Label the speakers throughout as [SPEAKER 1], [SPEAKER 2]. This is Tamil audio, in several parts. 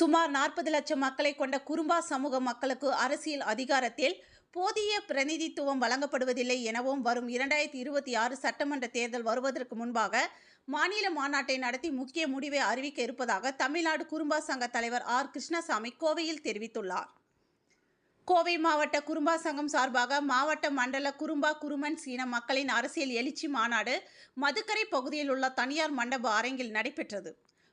[SPEAKER 1] சுமார் நாற்பது லட்சம் மக்களை கொண்ட குறும்பா சமூக மக்களுக்கு அரசியல் அதிகாரத்தில் போதிய பிரதிநிதித்துவம் வழங்கப்படுவதில்லை எனவும் வரும் இரண்டாயிரத்தி இருபத்தி ஆறு சட்டமன்ற தேர்தல் வருவதற்கு முன்பாக மாநில மாநாட்டை நடத்தி முக்கிய முடிவை அறிவிக்க இருப்பதாக தமிழ்நாடு குறும்பா சங்க தலைவர் ஆர் கிருஷ்ணசாமி கோவையில் தெரிவித்துள்ளார். கோவை மாவட்ட குறும்பா சங்கம் சார்பாக மாவட்ட மண்டல குறும்பா குருமன் சீன மக்களின் அரசியல் எழுச்சி மாநாடு மதுக்கரை பகுதியில் உள்ள தனியார் மண்டப அரங்கில் நடைபெற்றது.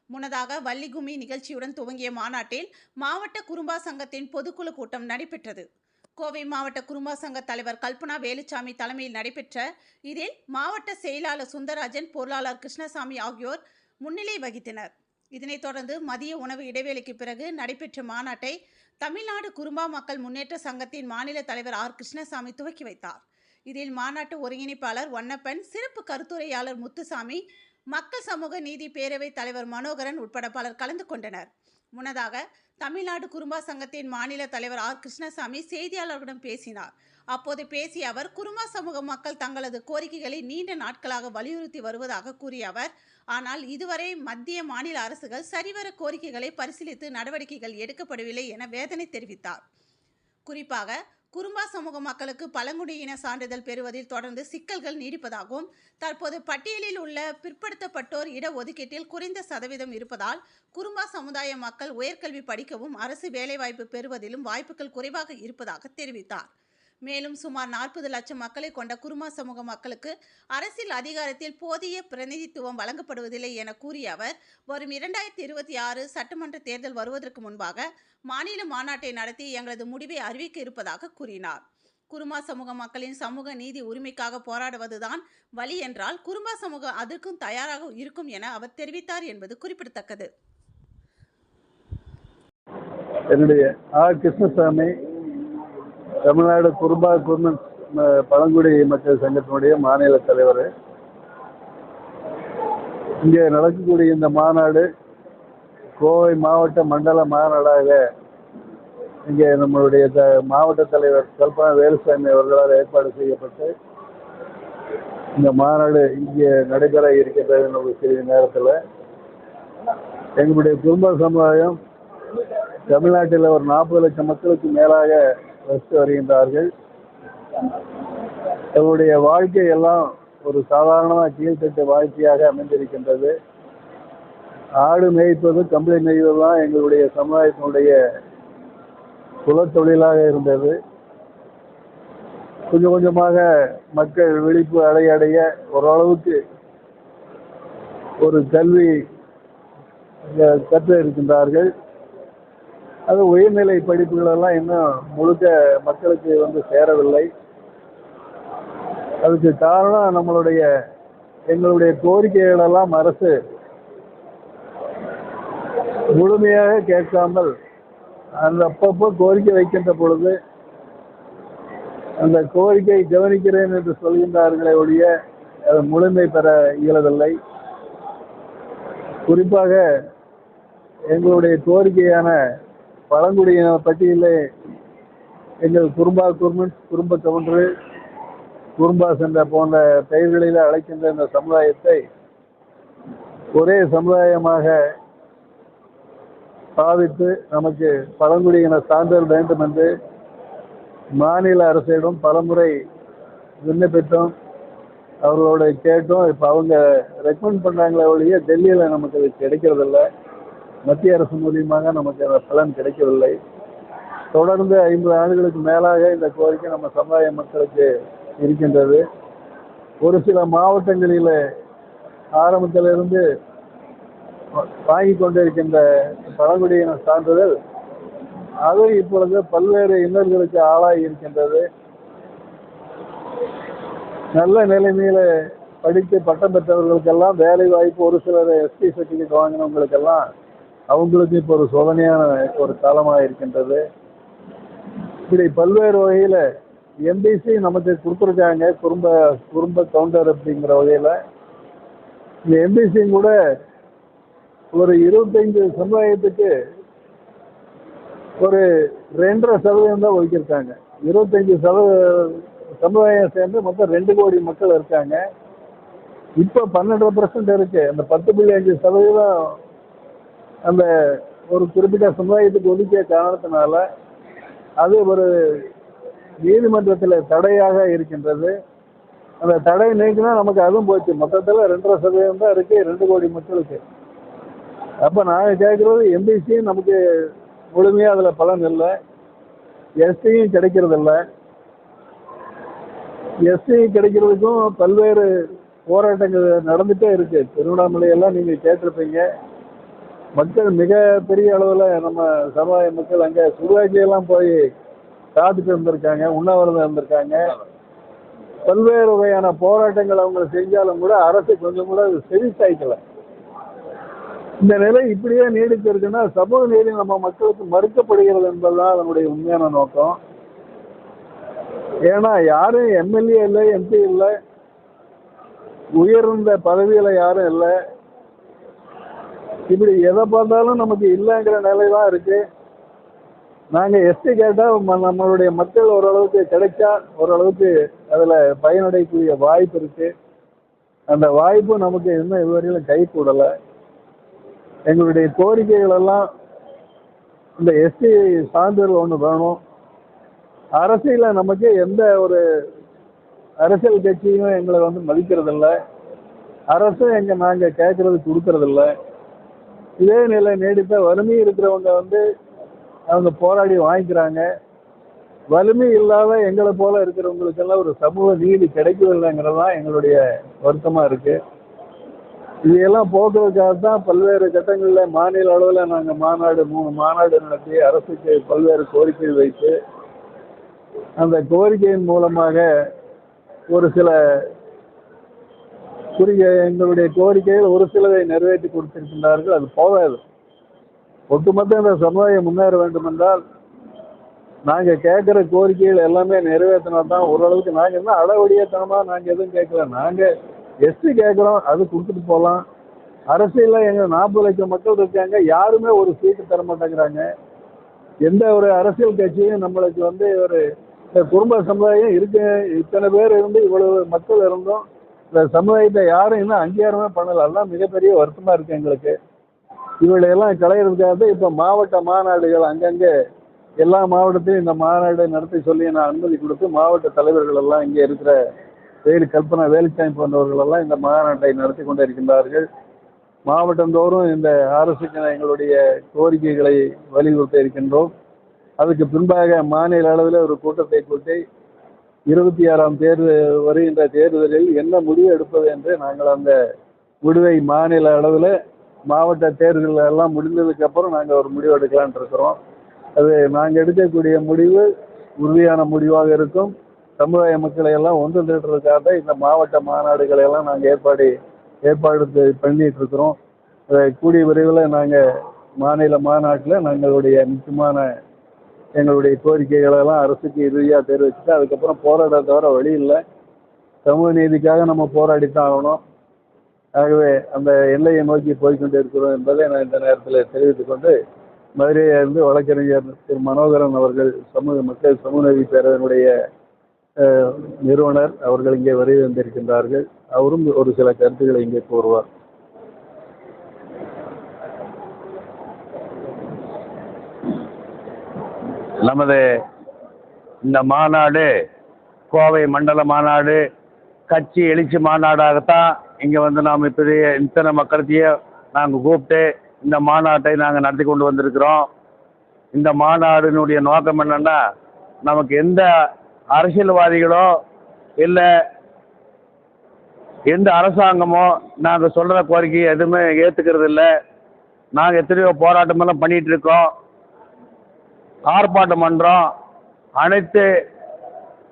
[SPEAKER 1] முன்னதாக வள்ளிகும்மி நிகழ்ச்சியுடன் துவங்கிய மாநாட்டில் மாவட்ட குறும்பா சங்கத்தின் பொதுக்குழு கூட்டம் நடைபெற்றது. கோவை மாவட்ட குறும்பா சங்க தலைவர் கல்பனா வேலுச்சாமி தலைமையில் நடைபெற்ற இதில் மாவட்ட செயலாளர் சுந்தரராஜன் பொருளாளர் கிருஷ்ணசாமி ஆகியோர் முன்னிலை வகித்தனர். இதனைத் தொடர்ந்து மதிய உணவு இடைவேளைக்கு பிறகு நடைபெற்ற மாநாட்டை தமிழ்நாடு குறும்பா மக்கள் முன்னேற்ற சங்கத்தின் மாநில தலைவர் ஆர். கிருஷ்ணசாமி துவக்கி வைத்தார். இதில் மாநாட்டு ஒருங்கிணைப்பாளர் ஒன்னப்பன் சிறப்பு கருத்துரையாளர் முத்துசாமி மக்கள் சமூக நீதி பேரவை தலைவர் மனோகரன் உட்பட பலர் கலந்து கொண்டனர். முன்னதாக தமிழ்நாடு குறும்பா சங்கத்தின் மாநில தலைவர் ஆர். கிருஷ்ணசாமி செய்தியாளர்களிடம் பேசினார். அப்போது பேசிய அவர் குருமா சமூக மக்கள் தங்களது கோரிக்கைகளை நீண்ட நாட்களாக வலியுறுத்தி வருவதாக கூறிய அவர் ஆனால் இதுவரை மத்திய மாநில அரசுகள் சரிவர கோரிக்கைகளை பரிசீலித்து நடவடிக்கைகள் எடுக்கப்படவில்லை என வேதனை தெரிவித்தார். குறிப்பாக குறும்பா சமூக மக்களுக்கு பழங்குடியின சான்றிதழ் பெறுவதில் தொடர்ந்து சிக்கல்கள் நீடிப்பதாகவும் தற்போது பட்டியலில் உள்ள பிற்படுத்தப்பட்டோர் இடஒதுக்கீட்டில் குறைந்த சதவீதம் இருப்பதால் குறும்பா சமுதாய மக்கள் உயர்கல்வி படிக்கவும் அரசு வேலைவாய்ப்பு பெறுவதிலும் வாய்ப்புகள் குறைவாக இருப்பதாக தெரிவித்தார். மேலும் சுமார் நாற்பது லட்சம் மக்களை கொண்ட குருமா சமூக மக்களுக்கு அரசியல் அதிகாரத்தில் போதிய பிரதிநிதித்துவம் வழங்கப்படுவதில்லை என கூறிய அவர் வரும் இரண்டாயிரத்தி இருபத்தி ஆறு சட்டமன்ற தேர்தல் வருவதற்கு முன்பாக மாநில மாநாட்டை நடத்தி எங்களது முடிவை அறிவிக்க இருப்பதாக கூறினார். குருமா சமூக மக்களின் சமூக நீதி உரிமைக்காக போராடுவதுதான் வழி என்றால் குருமா சமூகம் அதற்கும் தயாராக இருக்கும் என அவர் தெரிவித்தார் என்பது குறிப்பிடத்தக்கது.
[SPEAKER 2] என்னுடைய ஆர் கிருஷ்ணசாமி தமிழ்நாடு குறும்பா குருமன் பழங்குடி மக்கள் சங்கத்தினுடைய மாநில தலைவர். இங்கே நடக்கக்கூடிய இந்த மாநாடு கோவை மாவட்ட மண்டல மாநாடாக இங்கே நம்மளுடைய த மாவட்ட தலைவர் கல்பனா வேலுசாமி அவர்களால் ஏற்பாடு செய்யப்பட்டு இந்த மாநாடு இங்கே நடைபெற இருக்கின்றது ஒரு சிறிது நேரத்தில். எங்களுடைய குடும்ப சமுதாயம் தமிழ்நாட்டில் ஒரு நாற்பது லட்சம் மக்களுக்கு மேலாக வசித்து வருகின்றார்கள். அவருடைய வாழ்க்கை எல்லாம் ஒரு சாதாரணமாக கீழ்த்தட்டு வாழ்க்கையாக அமைந்திருக்கின்றது. ஆடு மேய்ப்பது கம்பளி நெய்வது தான் எங்களுடைய சமுதாயத்தினுடைய குலத்தொழிலாக இருந்தது. கொஞ்சம் கொஞ்சமாக மக்கள் விழிப்பு அடைய அடைய ஓரளவுக்கு ஒரு கல்வி கற்று இருக்கின்றார்கள். அது உயர்நிலை படிப்புகள் எல்லாம் இன்னும் முழுக்க மக்களுக்கு வந்து சேரவில்லை. அதுக்கு காரணம் நம்மளுடைய எங்களுடைய கோரிக்கைகள் எல்லாம் அரசு முழுமையாக கேட்காமல் அந்த அப்பப்போ கோரிக்கை வைக்கின்ற பொழுது அந்த கோரிக்கை கவனிக்கிறேன் என்று சொல்கின்றார்களே ஒழிய அது முழுமை பெற இயலவில்லை. குறிப்பாக எங்களுடைய கோரிக்கையான பழங்குடியின பட்டியலில் எங்கள் குறும்பா குருமன் குறும்ப கவுண்டரு குறும்பா சென்ற போன்ற பெயர்களில் அழைக்கின்ற இந்த சமுதாயத்தை ஒரே சமுதாயமாக பாவித்து நமக்கு பழங்குடியின சான்றிதழ் வேண்டும் என்று மாநில அரசிடம் பலமுறை விண்ணப்பித்தோம். அவர்களோட கேட்டோம். இப்போ அவங்க ரெக்கமெண்ட் பண்ணுறாங்களே ஒழிய டெல்லியில் நமக்கு அது கிடைக்கிறதில்ல. மத்திய அரசு மூலியமாக நமக்கு அந்த பலன் கிடைக்கவில்லை. தொடர்ந்து ஐம்பது ஆண்டுகளுக்கு மேலாக இந்த கோரிக்கை நம்ம சமுதாய மக்களுக்கு இருக்கின்றது. ஒரு சில மாவட்டங்களில் ஆரம்பத்திலிருந்து வாங்கி கொண்டிருக்கின்ற பழங்குடியின சான்றிதழ் அது இப்பொழுது பல்வேறு இன்னல்களுக்கு ஆளாகி இருக்கின்றது. நல்ல நிலைமையில படித்து பட்டம் பெற்றவர்களுக்கெல்லாம் வேலை வாய்ப்பு ஒரு சிலர் எஸ்டி சர்டிஃபிகேட் வாங்கினவங்களுக்கெல்லாம் அவங்களுக்கு இப்போ ஒரு சோதனையான ஒரு காலமாக இருக்கின்றது. இப்படி பல்வேறு வகையில் எம்பிசி நமக்கு கொடுத்துருக்காங்க. குடும்ப குடும்ப கவுண்டர் அப்படிங்கிற வகையில். இந்த எம்பிசியும் கூட ஒரு இருபத்தைந்து சமுதாயத்துக்கு ஒரு ரெண்டரை சதவீதம் தான் ஒதுக்கியிருக்காங்க. இருபத்தஞ்சி சதவீத சமுதாயம் சேர்ந்து மொத்தம் ரெண்டு கோடி மக்கள் இருக்காங்க. இப்போ பன்னெண்டரை பர்சன்ட் இருக்குது அந்த பத்து புள்ளி அஞ்சு சதவீதம் அந்த ஒரு குறிப்பிட்ட சமுதாயத்துக்கு ஒதுக்கிய காரணத்தினால அது ஒரு நீதிமன்றத்தில் தடையாக இருக்கின்றது. அந்த தடை நீக்கினா நமக்கு அதுவும் போச்சு. மொத்தத்தில் ரெண்டரை சதவீதம் தான் இருக்கு ரெண்டு கோடி மக்களுக்கு. அப்போ நாங்கள் கேட்குறது எம்பிசியும் நமக்கு முழுமையாக அதில் பலன் இல்லை. எஸ்டியும் கிடைக்கிறதில்ல எஸ்டி கிடைக்கிறதுக்கும் பல்வேறு போராட்டங்கள் நடந்துகிட்டே இருக்குது திருவண்ணாமலையெல்லாம் நீங்கள் கேட்டிருப்பீங்க. மக்கள் மிக பெரிய அளவில் நம்ம சமுதாய மக்கள் அங்கே சுடுகாட்சியெல்லாம் போய் காத்துட்டு இருந்திருக்காங்க உண்ணாவிரதம் இருந்திருக்காங்க. பல்வேறு வகையான போராட்டங்கள் அவங்க செஞ்சாலும் கூட அரசு கொஞ்சம் கூட செவி சாய்க்கல இந்த நிலை இப்படியே நீடித்து இருக்குன்னா சமூக நீதி நம்ம மக்களுக்கு மறுக்கப்படுகிறது என்பதுதான் அதனுடைய உண்மையான நோக்கம். ஏன்னா யாரும் எம்எல்ஏ இல்லை எம்பி இல்லை உயர்ந்த பதவியில் யாரும் இல்லை. இப்படி எதை பார்த்தாலும் நமக்கு இல்லைங்கிற நிலை தான் இருக்கு நாங்கள் எஸ்டி கேட்டால் நம்மளுடைய மக்கள் ஓரளவுக்கு கிடைச்சா ஓரளவுக்கு அதில் பயனடையக்கூடிய வாய்ப்பு இருக்கு. அந்த வாய்ப்பு நமக்கு இன்னும் இதுவரையிலும் கை கூடலை. எங்களுடைய கோரிக்கைகள் எல்லாம் இந்த எஸ்டி சான்றிதழ் ஒன்று வேணும். அரசியலில் நமக்கு எந்த ஒரு அரசியல் கட்சியும் எங்களை வந்து மதிக்கிறதில்ல. அரசும் எங்கள் நாங்கள் கேட்கறது கொடுக்கறதில்ல. இதே நிலை நீடித்த வறுமை இருக்கிறவங்க வந்து அவங்க போராடி வாங்கிக்கிறாங்க. வலிமை இல்லாத எங்களை போல இருக்கிறவங்களுக்கெல்லாம் ஒரு சமூக நீதி கிடைக்கவில்லைங்கிறது தான் எங்களுடைய வருத்தமாக இருக்கு. இதையெல்லாம் போக்குறதுக்காக தான் பல்வேறு கட்டங்களில் மாநில அளவில் நாங்கள் மாநாடு மூணு மாநாடு நடத்தி அரசுக்கு பல்வேறு கோரிக்கை வைத்து அந்த கோரிக்கையின் மூலமாக ஒரு சில குறிய எங்களுடைய கோரிக்கையில் ஒரு சிலரை நிறைவேற்றி கொடுத்திருக்கின்றார்கள். அது போதாது. ஒட்டுமொத்த இந்த சமுதாயம் முன்னேற வேண்டும் என்றால் நாங்கள் கேட்குற கோரிக்கைகள் எல்லாமே நிறைவேற்றினா தான் ஓரளவுக்கு நாங்கள் என்ன அளவடியத்தனமாக நாங்கள் எதுவும் கேட்கல. நாங்கள் எஸ்டி கேட்குறோம் அது கொடுத்துட்டு போகலாம். அரசியலில் எங்கள் நாற்பது லட்சம் மக்கள் இருக்காங்க யாருமே ஒரு சீட்டு தர மாட்டேங்கிறாங்க. எந்த ஒரு அரசியல் கட்சியும் நம்மளுக்கு வந்து ஒரு குடும்ப சமுதாயம் இருக்கு இத்தனை பேர் இருந்து இவ்வளவு மக்கள் இருந்தும். இந்த சமுதாயத்தை யாரும் இன்னும் அங்கீகாரமே பண்ணல. எல்லாம் மிகப்பெரிய வருத்தமாக இருக்கு எங்களுக்கு. இவளையெல்லாம் களையிறதுக்காக தான் இப்போ மாவட்ட மாநாடுகள் அங்கங்கே எல்லா மாவட்டத்திலும் இந்த மாநாடு நடத்தி சொல்லி நான் அனுமதி கொடுத்து மாவட்ட தலைவர்கள் எல்லாம் இங்கே இருக்கிற வேலு கல்பனா வேலுச்சாமி போன்றவர்கள் எல்லாம் இந்த மாநாட்டை நடத்தி கொண்டு இருக்கின்றார்கள். மாவட்டந்தோறும் இந்த அரசுக்கு எங்களுடைய கோரிக்கைகளை வலியுறுத்த இருக்கின்றோம். அதுக்கு பின்பாக மாநில அளவில் ஒரு கூட்டத்தை கூட்டி இருபத்தி ஆறாம் தேர்தல் வருகின்ற தேர்தலில் என்ன முடிவு எடுப்பது என்று நாங்கள் அந்த முடிவை மாநில அளவில் மாவட்ட தேர்தல்கள் எல்லாம் முடிந்ததுக்கு அப்புறம் நாங்கள் ஒரு முடிவு எடுக்கலான் இருக்கிறோம். அது நாங்கள் எடுக்கக்கூடிய முடிவு உறுதியான முடிவாக இருக்கும். சமுதாய மக்களை எல்லாம் ஒன்று திரட்டுறதுக்காக இந்த மாவட்ட மாநாடுகளை எல்லாம் நாங்கள் ஏற்பாடு ஏற்பாடு பண்ணிட்டு இருக்கிறோம். அதை கூடிய விரைவில் நாங்கள் மாநில மாநாட்டில் நாங்களுடைய முக்கியமான எங்களுடைய கோரிக்கைகளை எல்லாம் அரசுக்கு இறுதியாக தெரிவிச்சுட்டு அதுக்கப்புறம் போராட தவிர வழி இல்லை. சமூக நீதிக்காக நம்ம போராடித்தான் ஆகணும். ஆகவே அந்த எல்லையை நோக்கி போய்கொண்டு இருக்கிறோம் என்பதை நான் இந்த நேரத்தில் தெரிவித்துக் கொண்டு மதுரையிலிருந்து வழக்கறிஞர் திரு மனோகரன் அவர்கள் சமூக மக்கள் சமூக நீதி பேரவையினுடைய நிறுவனர் அவர்கள் இங்கே வருகை வந்திருக்கின்றார்கள் அவரும் ஒரு சில கருத்துக்களை இங்கே கூறுவார்.
[SPEAKER 3] நமது இந்த மாநாடு கோவை மண்டல மாநாடு கட்சி எழுச்சி மாநாடாகத்தான் இங்கே வந்து நாம் இப்படி இத்தனை மக்களத்தையும் நாங்கள் கூப்பிட்டு இந்த மாநாட்டை நாங்கள் நடத்தி கொண்டு வந்திருக்கிறோம். இந்த மாநாடினுடைய நோக்கம் என்னன்னா நமக்கு எந்த அரசியல்வாதிகளோ இல்லை எந்த அரசாங்கமோ நாங்கள் சொல்கிற கோரிக்கை எதுவுமே ஏற்றுக்கிறது இல்லை நாங்கள் எத்தனையோ போராட்டமெல்லாம் பண்ணிகிட்டு இருக்கோம். ஆர்ப்பாட்டம் பண்ணுறோம் அனைத்து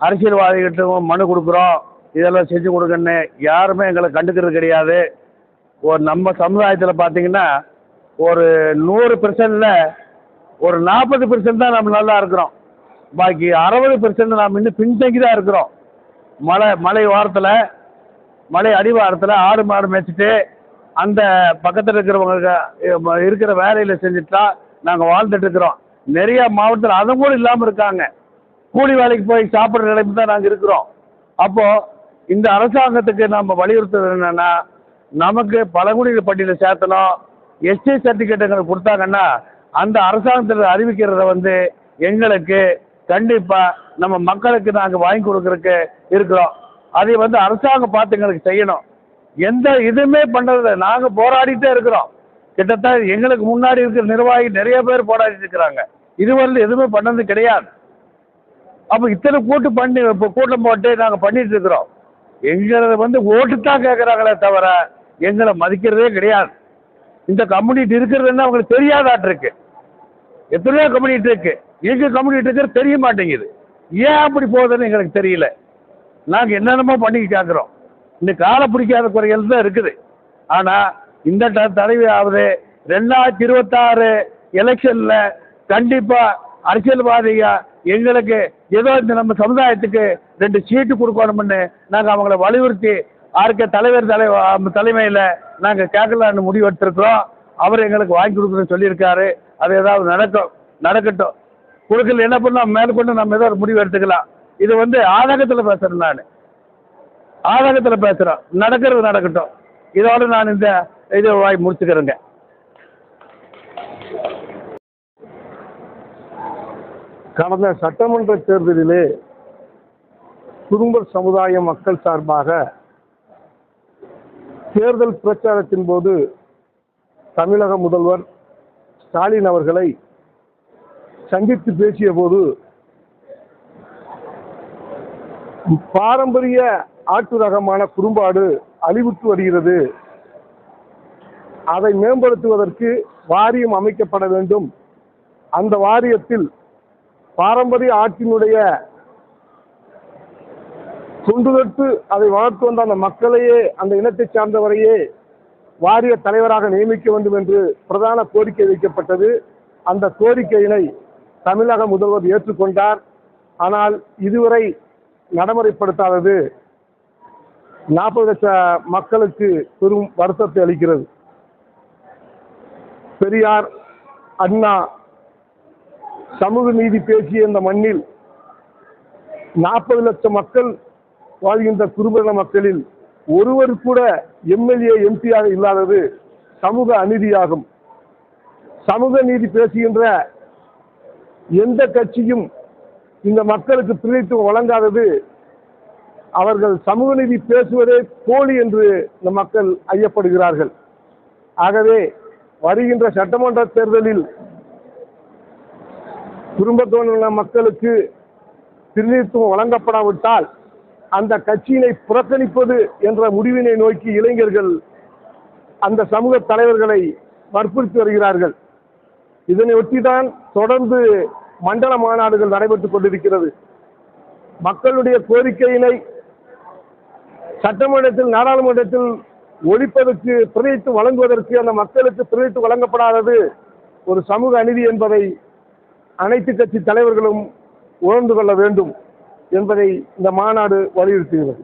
[SPEAKER 3] அரசியல்வாதிகிட்டும் மனு கொடுக்குறோம். இதெல்லாம் செஞ்சு கொடுங்கன்னு யாருமே எங்களை கண்டுக்கிறது கிடையாது. ஒரு நம்ம சமுதாயத்தில் பார்த்தீங்கன்னா ஒரு நூறு பெர்சன்டில் ஒரு நாற்பது பெர்சன்ட் தான் நம்ம நல்லா இருக்கிறோம். பாக்கி அறுபது பெர்சன்ட் நாம் இன்னும் பின்தங்கி தான் இருக்கிறோம். மலை மலை வாரத்தில் மலை அடிவாரத்தில் ஆடு மாடு மேய்ச்சிட்டு அந்த பக்கத்தில் இருக்கிறவங்க இருக்கிற வேலையில் செஞ்சுட்டு தான் நாங்கள் வாழ்ந்துட்டு இருக்கிறோம். நிறைய மாவட்டத்தில் அதுவும் கூட இல்லாமல் இருக்காங்க. கூலி வேலைக்கு போய் சாப்பிட்ற நிலைமை தான் நாங்கள் இருக்கிறோம். அப்போது இந்த அரசாங்கத்துக்கு நம்ம வலியுறுத்துறது என்னென்னா நமக்கு பழங்குடியினர் பட்டியலில் சேர்த்தணும். எஸ்டி சர்டிஃபிகேட் எங்களுக்கு கொடுத்தாங்கன்னா அந்த அரசாங்கத்தில் அறிவிக்கிறத வந்து எங்களுக்கு கண்டிப்பாக நம்ம மக்களுக்கு நாங்கள் வாங்கி கொடுக்குறக்கு இருக்கிறோம். அதை வந்து அரசாங்கம் பார்த்து எங்களுக்கு செய்யணும். எந்த இதுவுமே பண்ணுறது நாங்கள் போராடிட்டே இருக்கிறோம். கிட்டத்தட்ட எங்களுக்கு முன்னாடி இருக்கிற நிர்வாகி நிறைய பேர் போராடிட்டு இருக்கிறாங்க. இதுவரையில் எதுவுமே பண்ணது கிடையாது. அப்போ இத்தனை கூட்டு பண்ணி இப்போ கூட்டம் போட்டு நாங்கள் பண்ணிட்டு இருக்கிறோம். எங்களை வந்து ஓட்டு தான் கேட்குறாங்களே தவிர எங்களை மதிக்கிறதே கிடையாது. இந்த கம்யூனிட்டி இருக்கிறதுன்னு அவங்களுக்கு தெரியாதாட்டு இருக்கு. எத்தனையோ கம்யூனிட்டி இருக்கு. எங்க கம்யூனிட்டி இருக்கிறது தெரிய மாட்டேங்குது. ஏன் அப்படி போகுதுன்னு எங்களுக்கு தெரியல. நாங்கள் என்னென்னமோ பண்ணி கேட்குறோம் இந்த காலை பிடிக்காத குறைகள் தான் இருக்குது. ஆனால் இந்த த ஆகுது ரெண்டாயிரத்தி இருபத்தாறு எலெக்ஷனில் கண்டிப்பாக அரசியல்வாதிக எங்களுக்கு ஏதோ இந்த நம்ம சமுதாயத்துக்கு ரெண்டு சீட்டு கொடுக்கணும்னு நாங்கள் அவங்கள வலியுறுத்தி ஆர்கே தலைவர் தலை தலைமையில் நாங்கள் கேட்கலான்னு முடிவு எடுத்திருக்கிறோம். அவர் எங்களுக்கு வாங்கி கொடுக்குறேன்னு சொல்லியிருக்காரு. அது ஏதாவது நடக்கும் நடக்கட்டும். கொடுக்கல என்ன பண்ணோம் மேற்கொண்டு நம்ம ஏதோ ஒரு முடிவு எடுத்துக்கலாம். இது வந்து ஆதகத்தில் பேசுகிறேன் நான். ஆதகத்தில் பேசுகிறோம் நடக்கிறது நடக்கட்டும். இதோட நான் இந்த இதை வாய் முடிச்சுக்கிறேங்க.
[SPEAKER 4] கடந்த சட்டமன்ற தேர்தலிலே குடும்ப சமுதாய மக்கள் சார்பாக தேர்தல் பிரச்சாரத்தின் போது தமிழக முதல்வர் ஸ்டாலின் அவர்களை சந்தித்து பேசிய போது பாரம்பரிய ஆட்டு ரகமான குறும்பாடு அழிவுற்று வருகிறது. அதை மேம்படுத்துவதற்கு வாரியம் அமைக்கப்பட வேண்டும். அந்த வாரியத்தில் பாரம்பரிய ஆட்சியினுடைய தொண்டுதொட்டு அதை வளர்த்து வந்த அந்த மக்களையே அந்த இனத்தை சார்ந்தவரையே வாரிய தலைவராக நியமிக்க வேண்டும் என்று பிரதான கோரிக்கை வைக்கப்பட்டது. அந்த கோரிக்கையினை தமிழக முதல்வர் ஏற்றுக்கொண்டார். ஆனால் இதுவரை நடைமுறைப்படுத்தாதது நாற்பது லட்ச மக்களுக்கு பெரும் வருத்தத்தை அளிக்கிறது. பெரியார் அண்ணா சமூக நீதி பேசிய இந்த மண்ணில் நாற்பது லட்சம் மக்கள் வாழ்கின்ற குறும்பன மக்களில் ஒருவர் கூட எம்எல்ஏ எம்பியாக இல்லாதது சமூக அநீதியாகும். சமூக நீதி பேசுகின்ற எந்த கட்சியும் இந்த மக்களுக்கு பிரதித்துவம் வழங்காதது அவர்கள் சமூக நீதி பேசுவதே போலி என்று இந்த மக்கள் ஐயப்படுகிறார்கள். ஆகவே வருகின்ற சட்டமன்ற தேர்தலில் குடும்பத்தோட மக்களுக்கு பிரதிநிதித்துவம் வழங்கப்படாவிட்டால் அந்த கட்சியினை புறக்கணிப்பது என்ற முடிவினை நோக்கி இளைஞர்கள் அந்த சமூக தலைவர்களை வற்புறுத்தி வருகிறார்கள். இதனை ஒட்டிதான் தொடர்ந்து மண்டல மாநாடுகள் நடைபெற்றுக் கொண்டிருக்கிறது. மக்களுடைய கோரிக்கையினை சட்டமன்றத்தில் நாடாளுமன்றத்தில் ஒழிப்பதற்கு பிரதித்து வழங்குவதற்கு அந்த மக்களுக்கு பிரதித்து வழங்கப்படாதது ஒரு சமூக அநீதி என்பதை அனைத்து கட்சி தலைவர்களும் உணர்ந்து கொள்ள வேண்டும் என்பதை இந்த மாநாடு வலியுறுத்துகிறது